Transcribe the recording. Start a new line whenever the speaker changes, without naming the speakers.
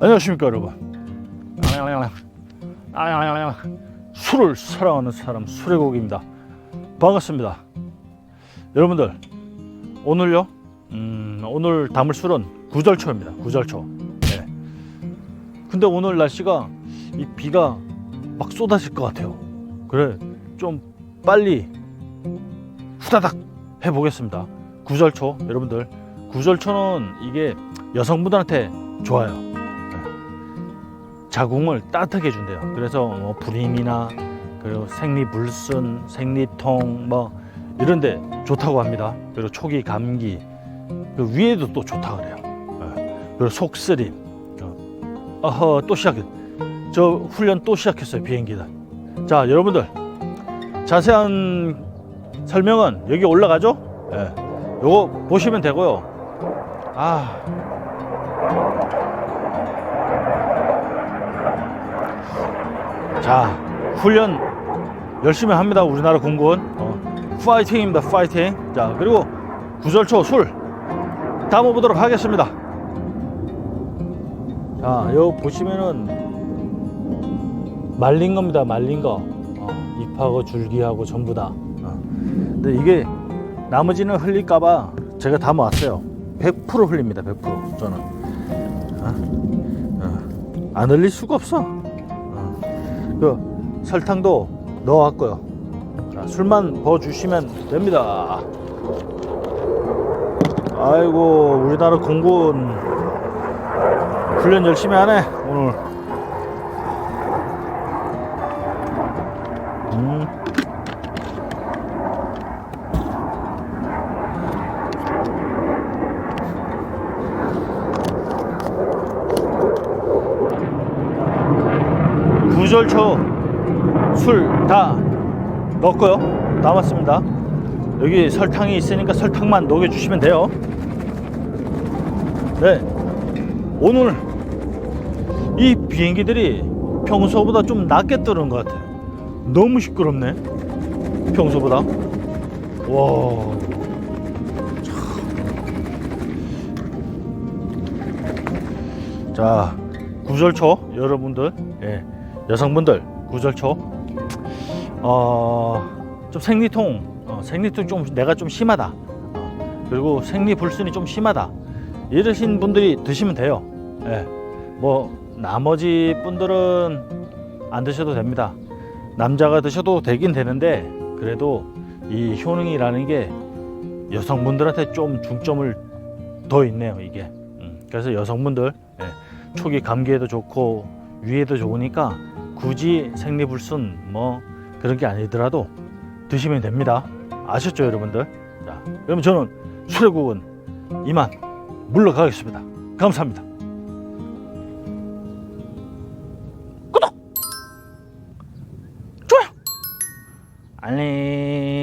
안녕하십니까 여러분. 술을 사랑하는 사람 술의 곡입니다. 반갑습니다. 여러분들 오늘요? 음, 오늘 담을 술은 구절초입니다. 구절초. 네. 근데 오늘 날씨가 이 비가 막 쏟아질 것 같아요. 그래 좀 빨리 후다닥 해보겠습니다. 구절초 여러분들. 구절초는 이게 여성분들한테 좋아요 자궁을 따뜻하게 해준대요. 그래서 뭐 불임이나 그리고 생리불순, 생리통 뭐 이런데 좋다고 합니다. 그리고 초기 감기 그 위에도 또 좋다 그래요. 예. 그리고 속쓰림. 어, 어허 또 시작. 저 훈련 또 시작했어요 비행기다. 자 여러분들 자세한 설명은 여기 올라가죠. 예. 요거 보시면 되고요. 아. 자, 훈련 열심히 합니다. 우리나라 군군. 어, 파이팅입니다. 파이팅. 자, 그리고 구절초 술 담아보도록 하겠습니다. 자, 여기 보시면은 말린 겁니다. 말린 거. 어, 잎하고 줄기하고 전부 다. 어. 근데 이게 나머지는 흘릴까봐 제가 담아왔어요. 100% 흘립니다. 100% 저는. 어? 어. 안 흘릴 수가 없어. 그 설탕도 넣어왔고요. 자, 술만 부어주시면 됩니다. 아이고 우리나라 공군 훈련 열심히 하네 오늘. 음. 구절초 술 다 넣었고요. 남았습니다. 여기 설탕이 있으니까 설탕만 녹여주시면 돼요. 네. 오늘 이 비행기들이 평소보다 좀 낮게 뜨는 것 같아요. 너무 시끄럽네. 평소보다. 와. 참. 자 구절초 여러분들. 예, 여성분들 구절초. 어, 좀 생리통 어, 생리통 좀 내가 좀 심하다. 어, 그리고 생리 불순이 좀 심하다. 이러신 분들이 드시면 돼요. 예, 뭐 나머지 분들은 안 드셔도 됩니다. 남자가 드셔도 되긴 되는데 그래도 이 효능이라는 게 여성분들한테 좀 중점을 더 있네요 이게. 음, 그래서 여성분들 예, 초기 감기에도 좋고 위에도 좋으니까 굳이 생리불순 뭐 그런 게 아니더라도 드시면 됩니다. 아셨죠, 여러분들? 자, 그럼 저는 수레국은 이만 물러가겠습니다. 감사합니다. 구독, 좋아요, 알림.